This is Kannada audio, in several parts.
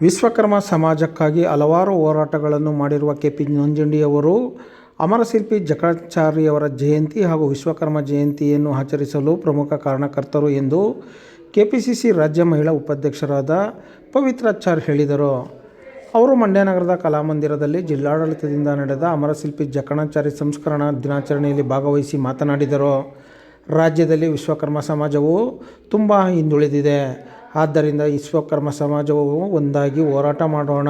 ವಿಶ್ವಕರ್ಮ ಸಮಾಜಕ್ಕಾಗಿ ಹಲವಾರು ಹೋರಾಟಗಳನ್ನು ಮಾಡಿರುವ ಕೆ ಪಿ ನಂಜುಂಡಿಯವರು, ಅಮರಶಿಲ್ಪಿ ಜಕಣಾಚಾರ್ಯವರ ಜಯಂತಿ ಹಾಗೂ ವಿಶ್ವಕರ್ಮ ಜಯಂತಿಯನ್ನು ಆಚರಿಸಲು ಪ್ರಮುಖ ಕಾರಣಕರ್ತರು ಎಂದು ಕೆಪಿಸಿಸಿ ರಾಜ್ಯ ಮಹಿಳಾ ಉಪಾಧ್ಯಕ್ಷರಾದ ಪವಿತ್ರಾಚಾರ್ ಹೇಳಿದರು. ಅವರು ಮಂಡ್ಯ ನಗರದ ಕಲಾಮಂದಿರದಲ್ಲಿ ಜಿಲ್ಲಾಡಳಿತದಿಂದ ನಡೆದ ಅಮರಶಿಲ್ಪಿ ಜಕಣಾಚಾರಿ ಸಂಸ್ಕರಣಾ ದಿನಾಚರಣೆಯಲ್ಲಿ ಭಾಗವಹಿಸಿ ಮಾತನಾಡಿದರು. ರಾಜ್ಯದಲ್ಲಿ ವಿಶ್ವಕರ್ಮ ಸಮಾಜವು ತುಂಬ ಹಿಂದುಳಿದಿದೆ. ಆದ್ದರಿಂದ ವಿಶ್ವಕರ್ಮ ಸಮಾಜವು ಒಂದಾಗಿ ಹೋರಾಟ ಮಾಡೋಣ.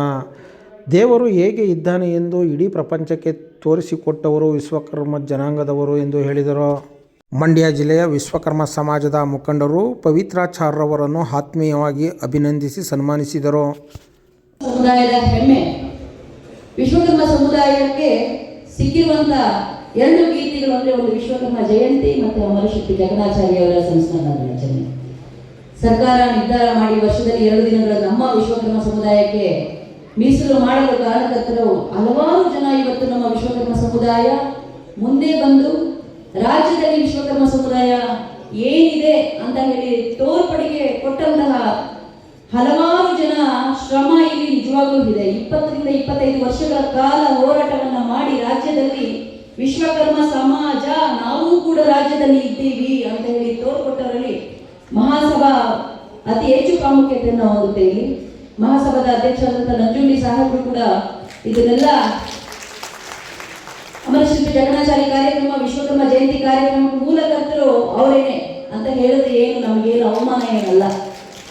ದೇವರು ಹೇಗೆ ಇದ್ದಾನೆ ಎಂದು ಇಡೀ ಪ್ರಪಂಚಕ್ಕೆ ತೋರಿಸಿಕೊಟ್ಟವರು, ವಿಶ್ವಕರ್ಮ ಜನಾಂಗದವರು ಎಂದು ಹೇಳಿದರು. ಮಂಡ್ಯ ಜಿಲ್ಲೆಯ ವಿಶ್ವಕರ್ಮ ಸಮಾಜದ ಮುಖಂಡರು ಪವಿತ್ರಾಚಾರ್ಯವರನ್ನು ಆತ್ಮೀಯವಾಗಿ ಅಭಿನಂದಿಸಿ ಸನ್ಮಾನಿಸಿದರು. ಸಮುದಾಯದ ಹೆಮ್ಮೆ. ವಿಶ್ವಕರ್ಮ ಸಮುದಾಯಕ್ಕೆ ಸಿಕ್ಕಿರುವಂತ ಎರಡು ಗೀತೆಗಳು ಅಂದ್ರೆ ಒಂದು ವಿಶ್ವಕರ್ಮ ಜಯಂತಿ ಮತ್ತು ಅಮರಶಕ್ತಿ ಜಗನಾಚಾರ್ಯವರ ಸಂಸ್ಥಾನ ದಿನಾಚರಣೆ ಸರ್ಕಾರ ನಿರ್ಧಾರ ಮಾಡಿ ವರ್ಷದಲ್ಲಿ ಎರಡು ದಿನಗಳ ನಮ್ಮ ವಿಶ್ವಕರ್ಮ ಸಮುದಾಯಕ್ಕೆ ಮೀಸಲು ಮಾಡಲು ಕಾರಣಕರ್ತರು ಹಲವಾರು ಜನ ಇವತ್ತು ನಮ್ಮ ವಿಶ್ವಕರ್ಮ ಸಮುದಾಯ ಮುಂದೆ ಬಂದು, ರಾಜ್ಯದಲ್ಲಿ ವಿಶ್ವಕರ್ಮ ಸಮುದಾಯ ಏನಿದೆ ಅಂತ ಹೇಳಿ ತೋರ್ಪಡಿಗೆ ಕೊಟ್ಟಂತಹ ಹಲವಾರು ಜನ ಶ್ರಮ ಇಲ್ಲಿ ನಿಜವಾಗ್ಲೂ ಇದೆ. ಇಪ್ಪತ್ತರಿಂದ ಇಪ್ಪತ್ತೈದು ವರ್ಷಗಳ ಕಾಲ ಹೋರಾಟವನ್ನ ಮಾಡಿ ರಾಜ್ಯದಲ್ಲಿ ವಿಶ್ವಕರ್ಮ ಸಮಾಜ, ನಾವು ಕೂಡ ರಾಜ್ಯದಲ್ಲಿ ಇದ್ದೀವಿ ಅಂತ ಹೇಳಿ ತೋರ್ಕೊಟ್ಟವರಲ್ಲಿ ಮಹಾಸಭಾ ಅತಿ ಹೆಚ್ಚು ಪ್ರಾಮುಖ್ಯತೆಯನ್ನು ಹೊಂದುತ್ತೆ ಇಲ್ಲಿ. ಮಹಾಸಭಾದ ಅಧ್ಯಕ್ಷರಾದಂಥ ನಂಜುಂಡಿ ಸಾಹೇಬರು ಕೂಡ ಇದನ್ನೆಲ್ಲ ಅಮರಶಿಲ್ಪಿ ಜಗನಾಚಾರಿ ಕಾರ್ಯಕ್ರಮ, ವಿಶ್ವಕರ್ಮ ಜಯಂತಿ ಕಾರ್ಯಕ್ರಮ ಮೂಲಕರ್ತರು ಅವರೇನೆ ಅಂತ ಹೇಳಿದ್ರೆ ಏನು? ನಮಗೇನು ಅವಮಾನ ಏನಲ್ಲ.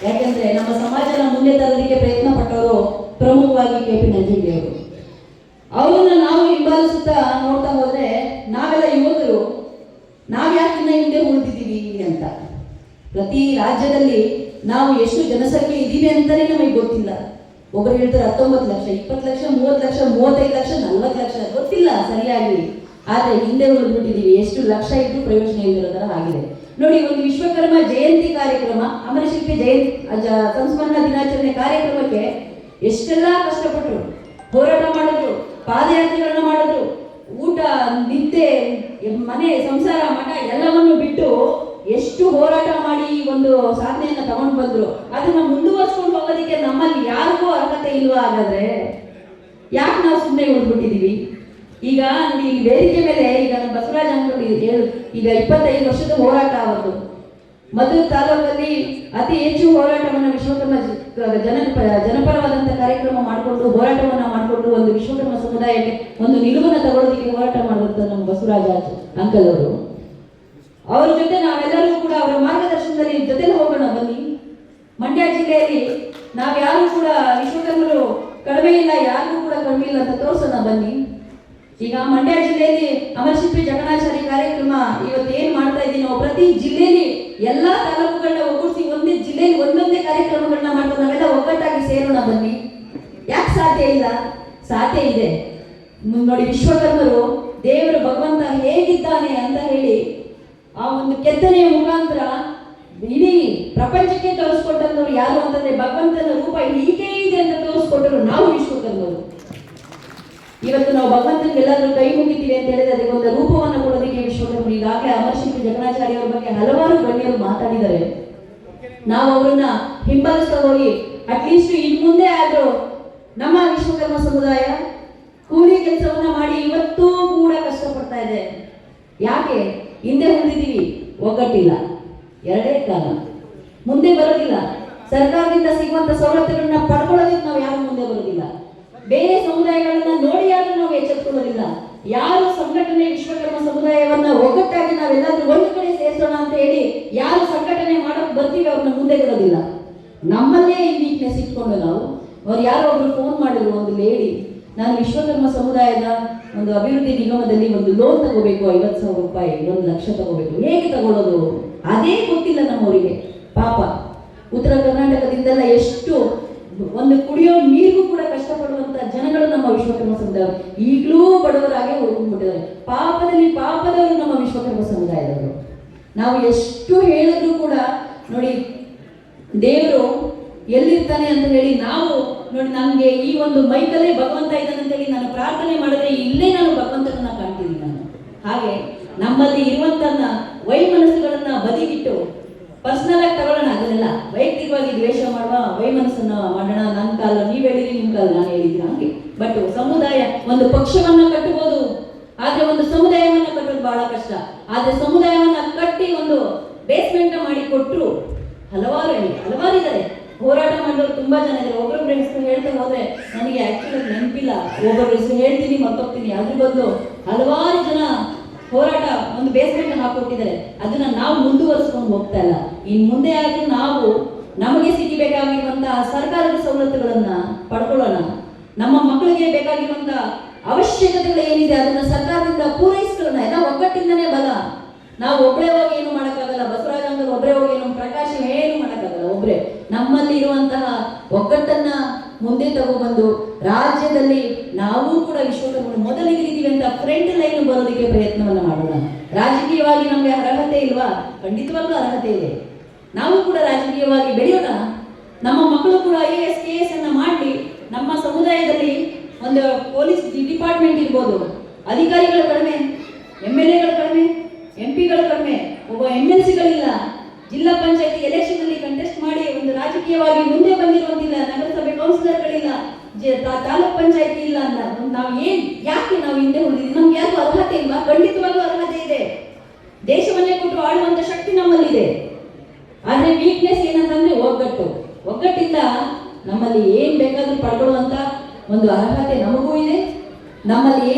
ಯಾಕಂದ್ರೆ ನಮ್ಮ ಸಮಾಜನ ಮುಂದೆ ತರೋದಕ್ಕೆ ಪ್ರಯತ್ನ ಪಟ್ಟವರು ಪ್ರಮುಖವಾಗಿ ಕೆ ಪಿ ನಂಜುಂಡಿ ಅವರು. ಅವರನ್ನ ನಾವು ಹಿಂಬಾಲಿಸುತ್ತಾ ನೋಡ್ತಾ ಹೋದ್ರೆ ನಾವೆಲ್ಲ ಯುವಕರು ನಾವ್ಯಾಕಿನ ಹಿಂದೆ ಉಳಿದಿದ್ದೀವಿ ಅಂತ. ಪ್ರತಿ ರಾಜ್ಯದಲ್ಲಿ ನಾವು ಎಷ್ಟು ಜನಸಂಖ್ಯೆ ಇದ್ದೀವಿ ಅಂತಲೇ ನಮಗೆ ಗೊತ್ತಿಲ್ಲ. ಒಬ್ಬರು ಹೇಳ್ತಾರೆ ಹತ್ತೊಂಬತ್ತು ಲಕ್ಷ, ಇಪ್ಪತ್ತು ಲಕ್ಷ, ಮೂವತ್ತು ಲಕ್ಷ, ಮೂವತ್ತೈದು ಲಕ್ಷ, ನಲ್ವತ್ತು ಲಕ್ಷ, ಗೊತ್ತಿಲ್ಲ, ಸರಿಯಾಗಿ. ಆದರೆ ಹಿಂದೆ ಉಳಿದ್ಬಿಟ್ಟಿದ್ದೀವಿ ಎಷ್ಟು ಲಕ್ಷ ಇದ್ದು ಪ್ರಯೋಜನ ಇಲ್ಲದಿರೋ ತರ ಆಗಿದೆ. ನೋಡಿ, ಒಂದು ವಿಶ್ವಕರ್ಮ ಜಯಂತಿ ಕಾರ್ಯಕ್ರಮ, ಅಮರಶಿಲ್ಪಿ ಜಯಂತಿ ಸಂಸ್ಮರಣಾ ದಿನಾಚರಣೆ ಕಾರ್ಯಕ್ರಮಕ್ಕೆ ಎಷ್ಟೆಲ್ಲ ಕಷ್ಟಪಟ್ಟರು ಹೋರಾಟ ಮಾಡಿದ್ರು, ಪಾದಯಾತ್ರೆಗಳನ್ನ ಮಾಡಿದ್ರು, ಊಟ, ನಿದ್ದೆ, ಮನೆ, ಸಂಸಾರ, ಮಠ ಎಲ್ಲವನ್ನು ಬಿಟ್ಟು ಎಷ್ಟು ಹೋರಾಟ ಮಾಡಿ ಈ ಒಂದು ಸಾಧನೆಯನ್ನ ತಗೊಂಡು ಬಂದ್ರು, ಅದನ್ನ ಮುಂದುವರ್ಸ್ಕೊಂಡು ಹೋಗೋದಕ್ಕೆ ನಮ್ಮಲ್ಲಿ ಯಾರಿಗೂ ಅರ್ಹತೆ ಇಲ್ವಾ ಹಾಗಾದ್ರೆ? ಯಾಕೆ ನಾವು ಸುಮ್ಮನೆ ಉಳ್ಬಿಟ್ಟಿದೀವಿ ಈಗ ಈ ವೇದಿಕೆ ಮೇಲೆ ಈಗ ಬಸವರಾಜ್ ಹೇಳು, ಈಗ ಇಪ್ಪತ್ತೈದು ವರ್ಷದ ಹೋರಾಟ ಅವತ್ತು ಮಧುರ್ ತಾಲೂಕಲ್ಲಿ ಅತಿ ಹೆಚ್ಚು ಹೋರಾಟವನ್ನ ವಿಶ್ವಕರ್ಮ ಜನ ಜನಪರವಾದಂಥ ಕಾರ್ಯಕ್ರಮ ಮಾಡಿಕೊಂಡು, ಹೋರಾಟವನ್ನ ಮಾಡಿಕೊಂಡು ಒಂದು ವಿಶ್ವಕರ್ಮ ಸಮುದಾಯಕ್ಕೆ ಒಂದು ನಿಲುವನ್ನ ತಗೊಳ್ಳೋದಕ್ಕೆ ಹೋರಾಟ ಮಾಡುವಂತ ನಮ್ಮ ಬಸವರಾಜ ಅಂಕಲ್ ಅವರು. ಅವ್ರ ಜೊತೆ ನಾವೆಲ್ಲರೂ ಕೂಡ ಅವರ ಮಾರ್ಗದರ್ಶನದಲ್ಲಿ ಜೊತೆಲಿ ಹೋಗೋಣ, ಬನ್ನಿ. ಮಂಡ್ಯ ಜಿಲ್ಲೆಯಲ್ಲಿ ನಾವ್ಯಾರು ಕೂಡ ವಿಶ್ವಕರ್ಮರು ಕಡಿಮೆ ಇಲ್ಲ, ಯಾರಿಗೂ ಕೂಡ ಕಡಿಮೆ ಇಲ್ಲ ಅಂತ ತೋರಿಸೋಣ, ಬನ್ನಿ. ಈಗ ಮಂಡ್ಯ ಜಿಲ್ಲೆಯಲ್ಲಿ ಅಮರಶಿಲ್ಪಿ ಜಗಣಾಚಾರಿ ಕಾರ್ಯಕ್ರಮ ಇವತ್ತು ಏನ್ ಮಾಡ್ತಾ ಇದ್ದೀನೋ, ಪ್ರತಿ ಜಿಲ್ಲೆಯಲ್ಲಿ ಎಲ್ಲಾ ತಾಲೂಕುಗಳನ್ನ ಒಗ್ಗೂಡಿಸಿ ಒಂದೇ ಜಿಲ್ಲೆಯಲ್ಲಿ ಒಂದೊಂದೇ ಕಾರ್ಯಕ್ರಮಗಳನ್ನ ಮಾಡ್ತಾ ನಾವೆಲ್ಲ ಒಗ್ಗಟ್ಟಾಗಿ ಸೇರೋಣ, ಬನ್ನಿ. ಯಾಕೆ ಸಾಧ್ಯ ಇಲ್ಲ? ಸಾಧ್ಯ ಇದೆ. ನೋಡಿ ವಿಶ್ವಕರ್ಮರು ದೇವರು ಭಗವಂತ ಹೇಗಿದ್ದಾನೆ ಅಂತ ಹೇಳಿ ಆ ಒಂದು ಕೆತ್ತನೆಯ ಮುಖಾಂತರ ಇಡೀ ಪ್ರಪಂಚಕ್ಕೆ ತೋರಿಸ್ಕೊಟ್ಟಂತವ್ರು ಯಾರು ಅಂತಂದ್ರೆ ಭಗವಂತನ ರೂಪ ಹೀಗೆ ಇದೆ ಅಂತ ತೋರಿಸ್ಕೊಟ್ಟರು ನಾವು ವಿಶ್ವಕರ್ಮರು ಇವತ್ತು ನಾವು ಭಗವಂತನಿಗೆ ಎಲ್ಲಾದ್ರೂ ಕೈ ಮುಗಿತೀವಿ ಅಂತ ಹೇಳಿದ್ರೆ ಅದಕ್ಕೆ ಒಂದು ರೂಪವನ್ನು ಕೊಡೋದಕ್ಕೆ ವಿಶ್ವಕರ್ಮರು ಈಗಾಗಲೇ ಅಮರ್ಶಿಂಗ್ ಜಗಣಾಚಾರ್ಯವರ ಬಗ್ಗೆ ಹಲವಾರು ಗಣ್ಯರು ಮಾತಾಡಿದ್ದಾರೆ. ನಾವು ಅವರನ್ನ ಹಿಂಬಾಲಿಸ್ತಾ ಹೋಗಿ ಅಟ್ಲೀಸ್ಟ್ ಇನ್ ಮುಂದೆ ಆದ್ರೂ ನಮ್ಮ ವಿಶ್ವಕರ್ಮ ಸಮುದಾಯ ಕೂಲಿ ಕೆಲಸವನ್ನ ಮಾಡಿ ಇವತ್ತೂ ಕೂಡ ಕಷ್ಟಪಡ್ತಾ ಇದೆ. ಯಾಕೆ? ಹಿಂದೆ ಹೊಂದಿದ್ದೀವಿ ಒಗ್ಗಟ್ಟಿಲ್ಲ. ಎರಡೇ ಕಾಲ. ಮುಂದೆ ಬರೋದಿಲ್ಲ. ಸರ್ಕಾರದಿಂದ ಸಿಗುವಂತ ಸವಲತ್ತುಗಳನ್ನ ಪಡ್ಕೊಳ್ಳೋದಕ್ಕೆ ನಾವು ಯಾರು ಮುಂದೆ ಬರೋದಿಲ್ಲ. ಬೇರೆ ಸಮುದಾಯಗಳನ್ನ ನೋಡಿ ಯಾರು ನಾವು ಎಚ್ಚೆತ್ಕೊಳ್ಳೋದಿಲ್ಲ. ಯಾರು ಸಂಘಟನೆ, ವಿಶ್ವಕರ್ಮ ಸಮುದಾಯವನ್ನ ಒಗ್ಗಟ್ಟಾಗಿ ನಾವೆಲ್ಲಾದ್ರೂ ಒಂದು ಕಡೆ ಸೇರಿಸೋಣ ಅಂತ ಹೇಳಿ ಯಾರು ಸಂಘಟನೆ ಮಾಡೋಕ್ ಬರ್ತೀವಿ ಅವ್ರನ್ನ ಮುಂದೆ ಬಿಡೋದಿಲ್ಲ ನಮ್ಮಲ್ಲೇ ಈ ವೀಕ್ನೆಸ್ ಇಟ್ಕೊಂಡು ನಾವು ಅವ್ರು ಯಾರೋ ಒಬ್ರು ಫೋನ್ ಮಾಡಿದ್ರು ಒಂದು ಲೇಡಿ ನಾನು ವಿಶ್ವಕರ್ಮ ಸಮುದಾಯದ ಒಂದು ಅಭಿವೃದ್ಧಿ ನಿಗಮದಲ್ಲಿ ಒಂದು ಲೋನ್ ತಗೋಬೇಕು, ಐವತ್ತು ಸಾವಿರ ರೂಪಾಯಿ ಒಂದು ಲಕ್ಷ ತಗೋಬೇಕು. ಹೇಗೆ ತಗೊಳ್ಳೋದು? ಅದೇ ಗೊತ್ತಿಲ್ಲ ನಮ್ಮವರಿಗೆ. ಪಾಪ, ಉತ್ತರ ಕರ್ನಾಟಕದಿಂದೆಲ್ಲ ಎಷ್ಟು ಒಂದು ಕುಡಿಯೋ ನೀರಿಗೂ ಕೂಡ ಕಷ್ಟಪಡುವಂತ ಜನಗಳು ನಮ್ಮ ವಿಶ್ವಕರ್ಮ ಸಮುದಾಯ. ಈಗಲೂ ಬಡವರಾಗೆ ಹೋಗ್ಬಿಟ್ಟಿದ್ದಾರೆ. ಪಾಪದಲ್ಲಿ ಪಾಪದವರು ನಮ್ಮ ವಿಶ್ವಕರ್ಮ ಸಮುದಾಯದವರು. ನಾವು ಎಷ್ಟು ಹೇಳಿದ್ರು ಕೂಡ ನೋಡಿ, ದೇವರು ಎಲ್ಲಿರ್ತಾನೆ ಅಂತ ಹೇಳಿ ನಾವು ನೋಡಿ, ನನಗೆ ಈ ಒಂದು ಮೈಕಲ್ಲೇ ಭಗವಂತ ಇದ್ದಾನೆ ಅಂತ ಹೇಳಿ ನಾನು ಪ್ರಾರ್ಥನೆ ಮಾಡಿದ್ರೆ ಇಲ್ಲೇ ನಾನು ಭಗವಂತನನ್ನ ಕಾಣ್ತೀನಿ ನಾನು. ಹಾಗೆ ನಮ್ಮಲ್ಲಿ ಇರುವಂತನ್ನ ವೈಮನಸ್ಸುಗಳನ್ನ ಬದಿಗಿಟ್ಟು ಪರ್ಸನಲ್ ಆಗಿ ತಗೊಳ್ಳೋಣ, ಅದನ್ನೆಲ್ಲ. ವೈಯಕ್ತಿಕವಾಗಿ ದ್ವೇಷ ಮಾಡುವ ವೈಮನಸ್ಸನ್ನು ಮಾಡೋಣ. ನನ್ನ ಕಾಲ ನೀವ್ ಹೇಳಿದ್ರಿ, ನಿಮ್ ಕಾಲ ನಾನು ಹೇಳಿದ್ದೀನಿ ಹಾಗೆ. ಬಟ್ ಸಮುದಾಯ ಒಂದು ಪಕ್ಷವನ್ನ ಕಟ್ಟಬಹುದು ಆದ್ರೆ ಒಂದು ಸಮುದಾಯವನ್ನ ಕಟ್ಟೋದು ಬಹಳ ಕಷ್ಟ. ಆದ್ರೆ ಸಮುದಾಯವನ್ನ ಕಟ್ಟಿ ಒಂದು ಬೇಸ್ಮೆಂಟ್ ಮಾಡಿ ಕೊಟ್ಟರು ಹಲವಾರು ಹಲವಾರು ಇದ್ದಾರೆ ಹೋರಾಟ ಮಾಡಿದವರು ತುಂಬಾ ಜನ ಇದ್ದಾರೆ. ಒಬ್ಬರು ಫ್ರೆಂಡ್ಸ್ ಹೇಳ್ತಾ ಹೋದ್ರೆ ನನಗೆ ಆಕ್ಚುಲಿ ನೆನಪಿಲ್ಲ. ಒಬ್ಬರು ಹೆಸರು ಹೇಳ್ತೀನಿ ಮರ್ತೋಗ್ತೀನಿ ಅದ್ರ ಬದಲು ಹಲವಾರು ಜನ ಹೋರಾಟ ಒಂದು ಬೇಸ್ಮೆಂಟ್ ಹಾಕೊಟ್ಟಿದ್ದಾರೆ. ಅದನ್ನ ನಾವು ಮುಂದುವರಿಸ್ಕೊಂಡು ಹೋಗ್ತಾ ಇಲ್ಲ. ಇನ್ ಮುಂದೆ ಆದ್ರೂ ನಾವು ನಮಗೆ ಸಿಗಬೇಕಾಗಿರುವಂತಹ ಸರ್ಕಾರದ ಸವಲತ್ತುಗಳನ್ನ ಪಡ್ಕೊಳ್ಳೋಣ. ನಮ್ಮ ಮಕ್ಕಳಿಗೆ ಬೇಕಾಗಿರುವಂತಹ ಅವಶ್ಯಕತೆಗಳು ಏನಿದೆ, ಅದನ್ನ ಸರ್ಕಾರದಿಂದ ಪೂರೈಸ್ಕೊಳ್ಳೋಣ. ಎಲ್ಲ ಒಗ್ಗಟ್ಟಿಂದನೇ ಬಲ. ನಾವು ಒಬ್ಬರೇ ಹೋಗಿ ಏನು ಮಾಡೋಕ್ಕಾಗಲ್ಲ. ಬಸವರಾಜ ಒಬ್ಬರೇ ಹೋಗಿ ಏನು ಪ್ರಕಾಶ್ ಏನು ಮಾಡೋಕ್ಕಾಗಲ್ಲ ಒಬ್ಬರೇ ನಮ್ಮಲ್ಲಿ ಇರುವಂತಹ ಒಗ್ಗಟ್ಟನ್ನ ಮುಂದೆ ತಗೊಬಂದು ರಾಜ್ಯದಲ್ಲಿ ನಾವು ಕೂಡ ವಿಶ್ವಕರ್ಮರು ಮೊದಲಿಗೆ ಇದ್ದೀವಿ ಅಂತ ಫ್ರಂಟ್ ಲೈನ್ ಬರೋದಕ್ಕೆ ಪ್ರಯತ್ನವನ್ನ ಮಾಡೋಣ. ರಾಜಕೀಯವಾಗಿ ನಮಗೆ ಅರ್ಹತೆ ಇಲ್ವಾ? ಖಂಡಿತವಾಗ್ಲೂ ಅರ್ಹತೆ ಇದೆ. ನಾವು ಕೂಡ ರಾಜಕೀಯವಾಗಿ ಬೆಳೆಯೋಣ. ನಮ್ಮ ಮಕ್ಕಳು ಕೂಡ I A S K S ಅನ್ನ ಮಾಡಿ ನಮ್ಮ ಸಮುದಾಯದಲ್ಲಿ ಒಂದು ಪೊಲೀಸ್ ಡಿಪಾರ್ಟ್ಮೆಂಟ್ ಇರ್ಬೋದು. ಅಧಿಕಾರಿಗಳು ಕಡಿಮೆ ಎಂ ಎಲ್ ಎಗಳು ಕಡಿಮೆ ಎಂ ಪಿಗಳು ಕಡಿಮೆ, ಒಬ್ಬ ಎಂ ಎಲ್ ಸಿಗಳಿಲ್ಲ ಜಿಲ್ಲಾ ಪಂಚಾಯತಿ ಎಲೆಕ್ಷನ್ ಅಲ್ಲಿ ಕಂಟೆಸ್ಟ್ ಮಾಡಿ ಒಂದು ರಾಜಕೀಯವಾಗಿ ಮುಂದೆ ಬಂದಿರುವಂತಿಲ್ಲ, ನಗರಸಭೆ ಕೌನ್ಸಿಲರ್ಗಳಿಲ್ಲ ತಾಲೂಕ್ ಪಂಚಾಯತಿ ಇಲ್ಲ ಅಂತ. ನಾವು ಏನ್ ಯಾಕೆ ನಾವು ಹಿಂದೆ ಉಳಿದಿದ್ದೀವಿ ನಮ್ಗೆ ಯಾರು ಅರ್ಹತೆ ಇಲ್ಲ? ಖಂಡಿತವಾಗ್ಲೂ ಅರ್ಹತೆ ಇದೆ. ದೇಶವನ್ನೇ ಕೊಟ್ಟು ಆಡುವಂತ ಶಕ್ತಿ ನಮ್ಮಲ್ಲಿದೆ. ಆದ್ರೆ ವೀಕ್ನೆಸ್ ಏನಂತಂದ್ರೆ ಒಗ್ಗಟ್ಟು. ಒಗ್ಗಟ್ಟಿಂದ ನಮ್ಮಲ್ಲಿ ಏನ್ ಬೇಕಾದ್ರೂ ಪಡ್ಕೊಳ್ಳುವಂತ ಒಂದು ಅರ್ಹತೆ ನಮಗೂ ಇದೆ. ನಮ್ಮಲ್ಲಿ